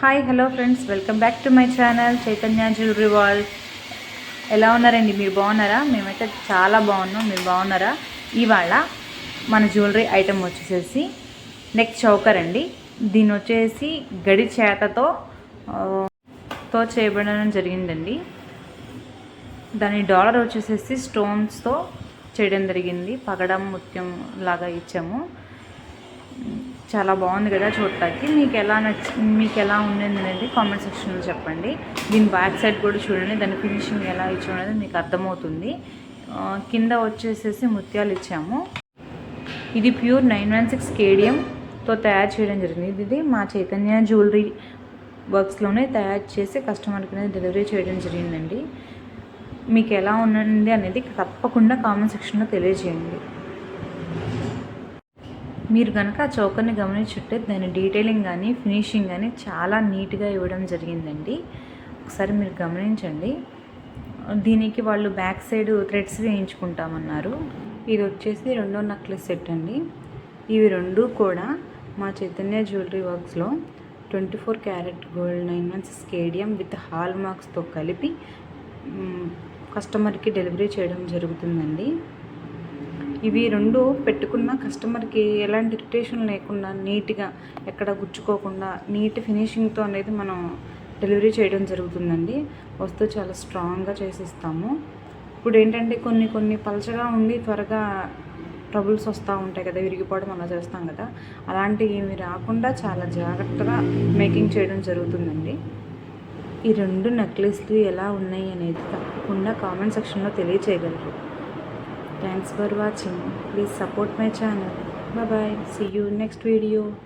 Hi hello friends welcome back to my channel Chaitanya jewellery wall ఎలా ఉన్నారండి మీరు బాగున్నారా మేమైతే చాలా బాగున్నాం మీరు బాగున్నారా ఇవాళ మన జ్యువెలరీ ఐటెం వచ్చేసేసి నెక్ చౌకర్ అండి దీని వచ్చేసి గడి చేతతో తో చేయబడడం జరిగిందండి దాని డాలర్ వచ్చేసేసి స్టోన్స్తో చేయడం జరిగింది పగడం ముత్యం లాగా ఇచ్చాము చాలా బాగుంది కదా చూడటానికి మీకు ఎలా నచ్చి మీకు ఎలా ఉండింది అనేది కామెంట్ సెక్షన్లో చెప్పండి దీని బ్యాక్ సైడ్ కూడా చూడండి దాని ఫినిషింగ్ ఎలా ఇచ్చాము అనేది మీకు అర్థమవుతుంది కింద వచ్చేసేసి ముత్యాలు ఇచ్చాము ఇది ప్యూర్ నైన్ వన్ సిక్స్ కేడియంతో తయారు చేయడం జరిగింది ఇది మా చైతన్య జ్యువెలరీ వర్క్స్లోనే తయారు చేసి కస్టమర్కి అనేది డెలివరీ చేయడం జరిగిందండి మీకు ఎలా ఉండండి అనేది తప్పకుండా కామెంట్ సెక్షన్లో తెలియజేయండి మీరు కనుక ఆ చౌకర్ని గమనించుంటే దాని డీటెయిలింగ్ కానీ ఫినిషింగ్ కానీ చాలా నీట్గా ఇవ్వడం జరిగిందండి ఒకసారి మీరు గమనించండి దీనికి వాళ్ళు బ్యాక్ సైడ్ థ్రెడ్స్ వేయించుకుంటామన్నారు ఇది వచ్చేసి రెండో నక్లెస్ సెట్ అండి ఇవి రెండు కూడా మా Chaitanya jewellery వర్క్స్లో twenty four carat gold nine months స్కేడియం with hall మార్క్స్తో కలిపి కస్టమర్కి డెలివరీ చేయడం జరుగుతుందండి ఇవి రెండు పెట్టుకున్న కస్టమర్కి ఎలాంటి ఇరిటేషన్ లేకుండా నీట్గా ఎక్కడ గుచ్చుకోకుండా నీట్ ఫినిషింగ్తో అనేది మనం డెలివరీ చేయడం జరుగుతుందండి వస్తువు చాలా స్ట్రాంగ్గా చేసిస్తాము ఇప్పుడు ఏంటంటే కొన్ని కొన్ని పలచగా ఉండి త్వరగా ట్రబుల్స్ వస్తూ ఉంటాయి కదా విరిగిపోవడం అలా చేస్తాం కదా అలాంటివి ఏమి రాకుండా చాలా జాగ్రత్తగా మేకింగ్ చేయడం జరుగుతుందండి ఈ రెండు నెక్లెస్లు ఎలా ఉన్నాయి అనేది తప్పకుండా కామెంట్ సెక్షన్లో తెలియచేయగలరు Thanks for watching. Please support my channel. Bye bye. See you next video.